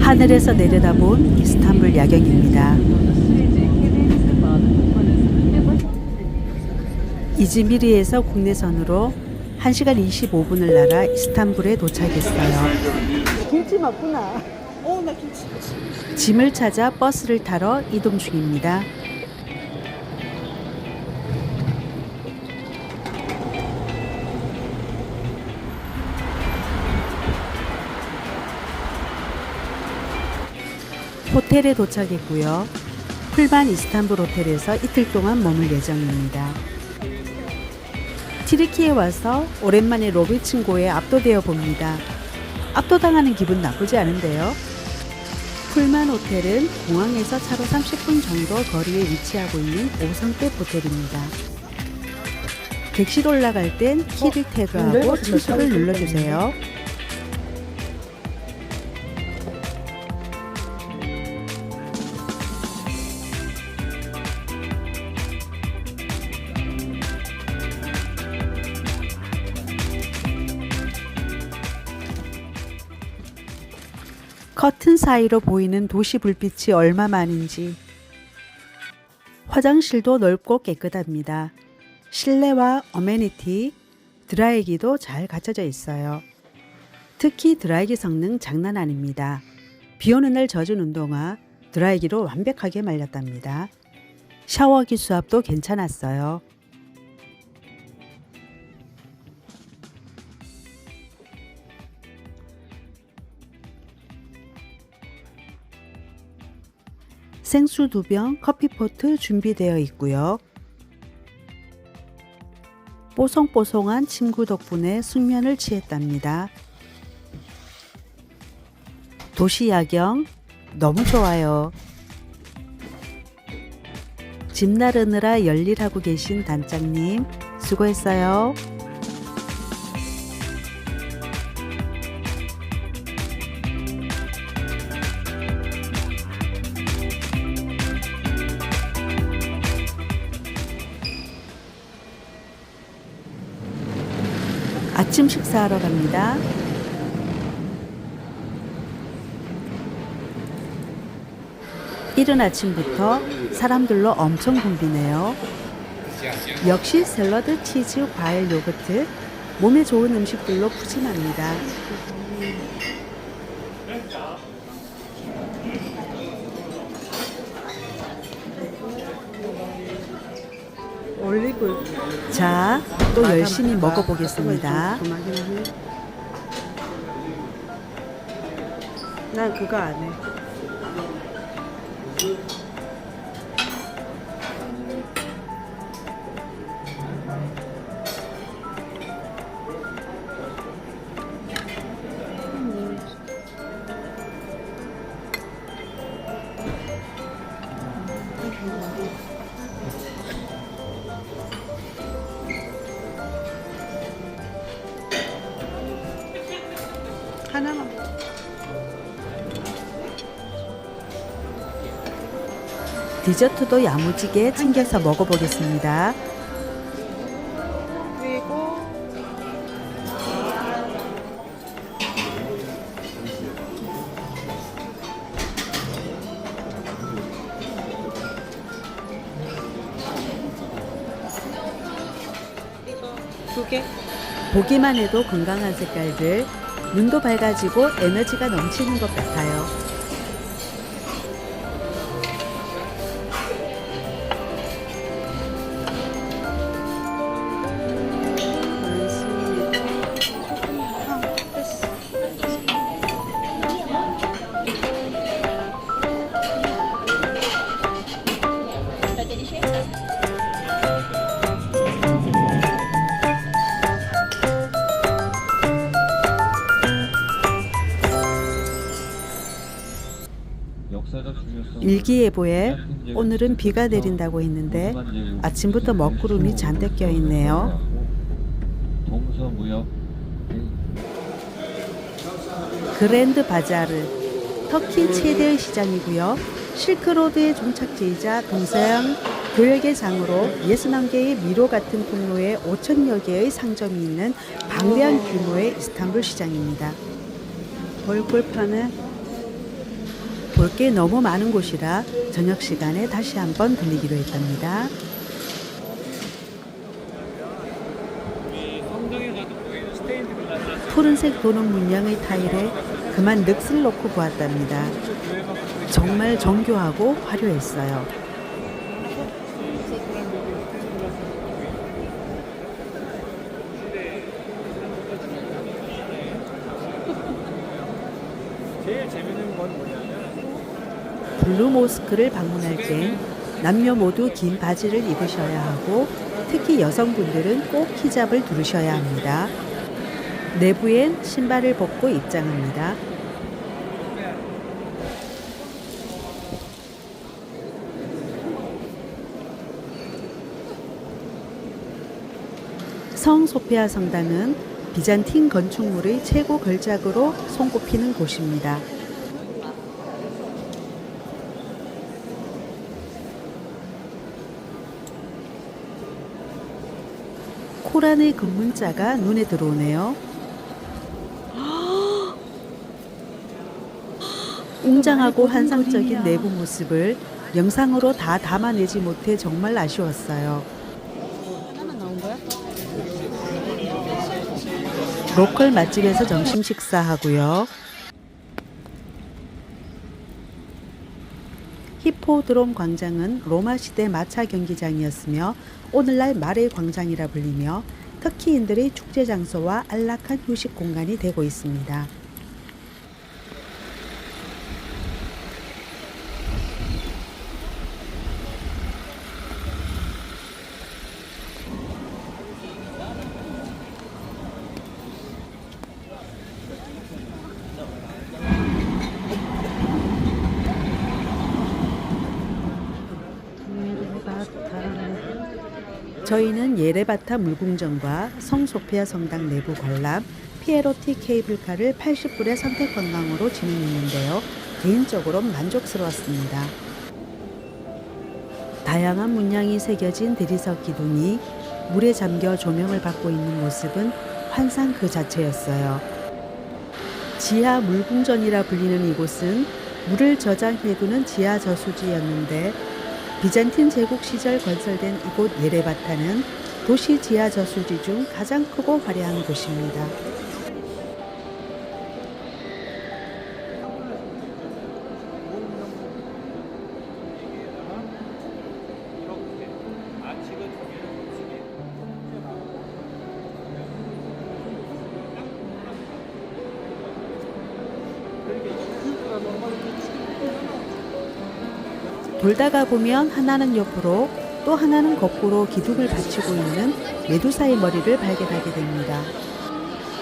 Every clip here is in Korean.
하늘에서 내려다본 이스탄불 야경입니다. 이즈미르에서 국내선으로 1시간 25분을 날아 이스탄불에 도착했어요. 김치 맞구나. 어, 나 김치. 짐을 찾아 버스를 타러 이동 중입니다. 호텔에 도착했고요. 풀반 이스탄불 호텔에서 이틀 동안 머물 예정입니다. 티르키에 와서 오랜만에 로비친고에 압도되어 봅니다. 압도당하는 기분 나쁘지 않은데요. 풀만 호텔은 공항에서 차로 30분 정도 거리에 위치하고 있는 5성급 호텔입니다. 객실 올라갈 땐 키를 태그하고 추수를 눌러주세요. 커튼 사이로 보이는 도시 불빛이 얼마만인지 화장실도 넓고 깨끗합니다. 실내와 어메니티, 드라이기도 잘 갖춰져 있어요. 특히 드라이기 성능 장난 아닙니다. 비 오는 날 젖은 운동화 드라이기로 완벽하게 말렸답니다. 샤워기 수압도 괜찮았어요. 생수 두 병, 커피포트 준비되어 있고요. 뽀송뽀송한 친구 덕분에 숙면을 취했답니다. 도시 야경 너무 좋아요. 집 나르느라 열일하고 계신 단장님 수고했어요. 아침 식사하러 갑니다. 이른 아침부터 사람들로 엄청 붐비네요. 역시 샐러드, 치즈, 과일, 요거트, 몸에 좋은 음식들로 푸짐합니다. 올리브. 자, 또 열심히 먹어보겠습니다. 난 그거 안 해. 하나만. 디저트도 야무지게 챙겨서 먹어보겠습니다. 그리고 두 개. 보기만 해도 건강한 색깔들, 눈도 밝아지고 에너지가 넘치는 것 같아요. 일기예보에 오늘은 비가 내린다고 했는데 아침부터 먹구름이 잔뜩 껴 있네요. 동서무역 그랜드 바자르 터키 최대의 시장이고요. 실크로드의 종착지이자 동서양 교역의 장으로 61개의 미로 같은 통로에 5천여 개의 상점이 있는 방대한 규모의 이스탄불 시장입니다. 얼굴 파네. 볼 게 너무 많은 곳이라 저녁 시간에 다시 한번 들리기로 했답니다. 푸른색 도는 문양의 타일에 그만 넋을 놓고 보았답니다. 정말 정교하고 화려했어요. 제일 재밌는 건 뭐냐면 블루 모스크를 방문할 땐 남녀 모두 긴 바지를 입으셔야 하고 특히 여성분들은 꼭 히잡을 두르셔야 합니다. 내부엔 신발을 벗고 입장합니다. 성 소피아 성당은 비잔틴 건축물의 최고 걸작으로 손꼽히는 곳입니다. 코란의 금문자가 눈에 들어오네요. 웅장하고 환상적인 내부 모습을 영상으로 다 담아내지 못해 정말 아쉬웠어요. 로컬 맛집에서 점심 식사하고요. 히포드롬 광장은 로마 시대 마차 경기장이었으며 오늘날 말의 광장이라 불리며 터키인들의 축제 장소와 안락한 휴식 공간이 되고 있습니다. 저희는 예레바타 물궁전과 성소피아 성당 내부 관람, 피에로티 케이블카를 80불의 선택 관광으로 진행했는데요. 개인적으로 만족스러웠습니다. 다양한 문양이 새겨진 대리석 기둥이 물에 잠겨 조명을 받고 있는 모습은 환상 그 자체였어요. 지하 물궁전이라 불리는 이곳은 물을 저장해두는 지하 저수지였는데 비잔틴 제국 시절 건설된 이곳 예레바타는 도시 지하 저수지 중 가장 크고 화려한 곳입니다. 돌다가 보면 하나는 옆으로 또 하나는 거꾸로 기둥을 받치고 있는 메두사의 머리를 발견하게 됩니다.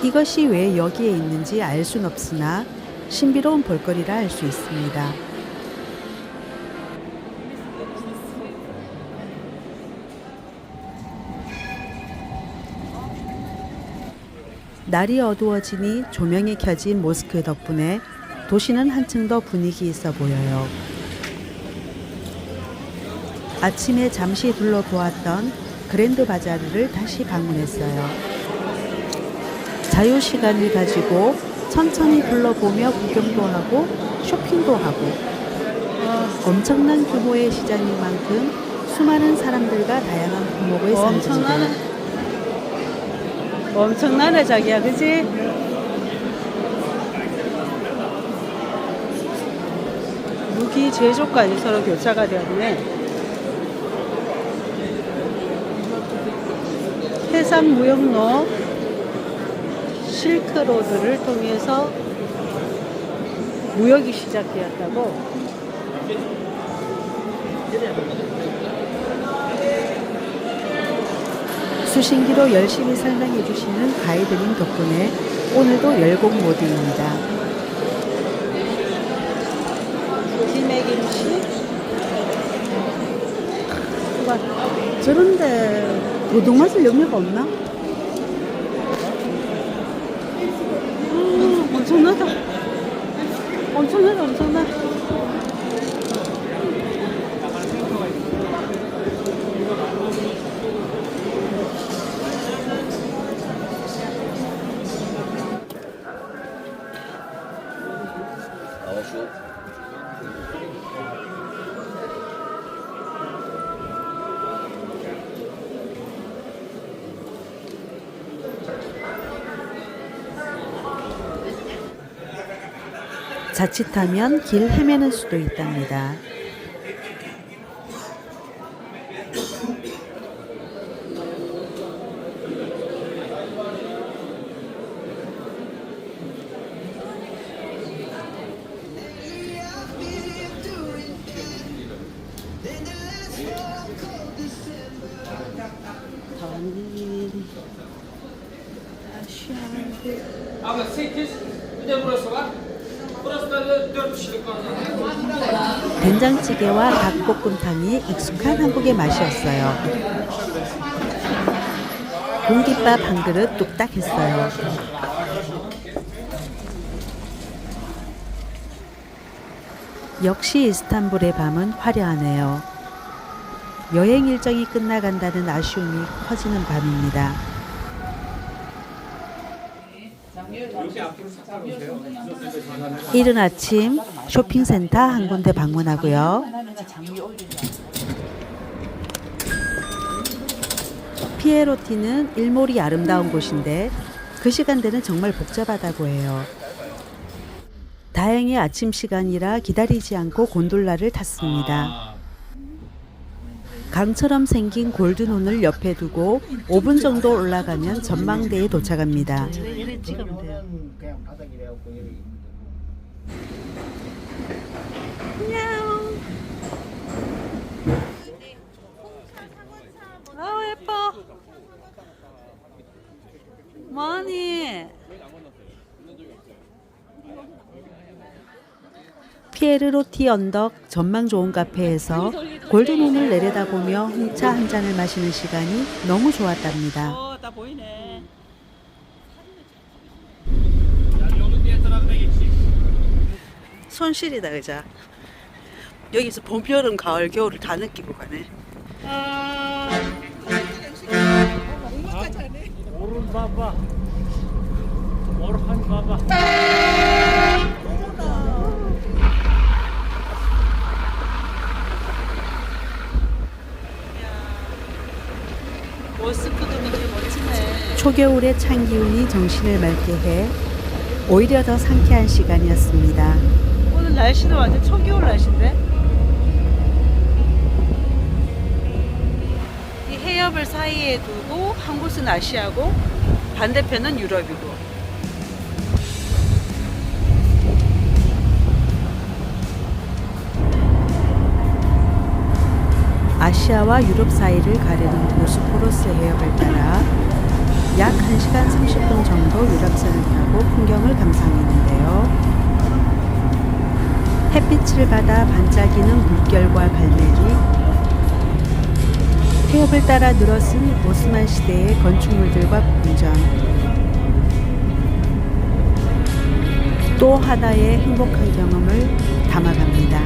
이것이 왜 여기에 있는지 알 순 없으나 신비로운 볼거리라 할 수 있습니다. 날이 어두워지니 조명이 켜진 모스크 덕분에 도시는 한층 더 분위기 있어 보여요. 아침에 잠시 둘러보았던 그랜드 바자르를 다시 방문했어요. 자유 시간을 가지고 천천히 둘러보며 구경도 하고 쇼핑도 하고 엄청난 규모의 시장인 만큼 수많은 사람들과 다양한 품목을 엄청나네. 엄청나네 자기야, 그지? 무기 제조까지 서로 교차가 되었네. 해상 무역로 실크로드를 통해서 무역이 시작되었다고. 수신기로 열심히 설명해 주시는 가이드님 덕분에 오늘도 열공 모드입니다. 와, 저런데 고등맛을 영매가 없나? 음, 엄청나다. 엄청나다, 자칫하면 길 헤매는 수도 있답니다. 된장찌개와 닭볶음탕이 익숙한 한국의 맛이었어요. 공깃밥 한 그릇 뚝딱 했어요. 역시 이스탄불의 밤은 화려하네요. 여행 일정이 끝나간다는 아쉬움이 커지는 밤입니다. 이른 아침 쇼핑센터 한 군데 방문하고요. 피에로티는 일몰이 아름다운 곳인데 그 시간대는 정말 복잡하다고 해요. 다행히 아침 시간이라 기다리지 않고 곤돌라를 탔습니다. 강처럼 생긴 골드논을 옆에 두고 5분 정도 올라가면 전망대에 도착합니다. 이래 찍으면 돼요. 그냥 바닥이래 갖고 여기 있는 거고. 아 예뻐. 뭐하니? 피에르로티 언덕 전망 좋은 카페에서 골드논을 내려다보며 홍차 한 잔을 마시는 시간이 너무 좋았답니다. 어, 다 보이네. 손실이다 의자. 여기서 봄, 여름, 가을, 겨울을 다 느끼고 가네. 오른 봐봐. 오른 봐봐. 멋지네. 초겨울의 찬 기운이 정신을 맑게 해 오히려 더 상쾌한 시간이었습니다. 오늘 날씨도 완전 초겨울 날씨인데? 이 해협을 사이에 두고 한 곳은 아시아고 반대편은 유럽이고 아시아와 유럽 사이를 가르는 보스포러스 해협을 따라 약 1시간 30분 정도 유람선을 타고 풍경을 감상했는데요. 햇빛을 받아 반짝이는 물결과 갈매기, 해협을 따라 늘어선 오스만 시대의 건축물들과 궁전, 또 하나의 행복한 경험을 담아갑니다.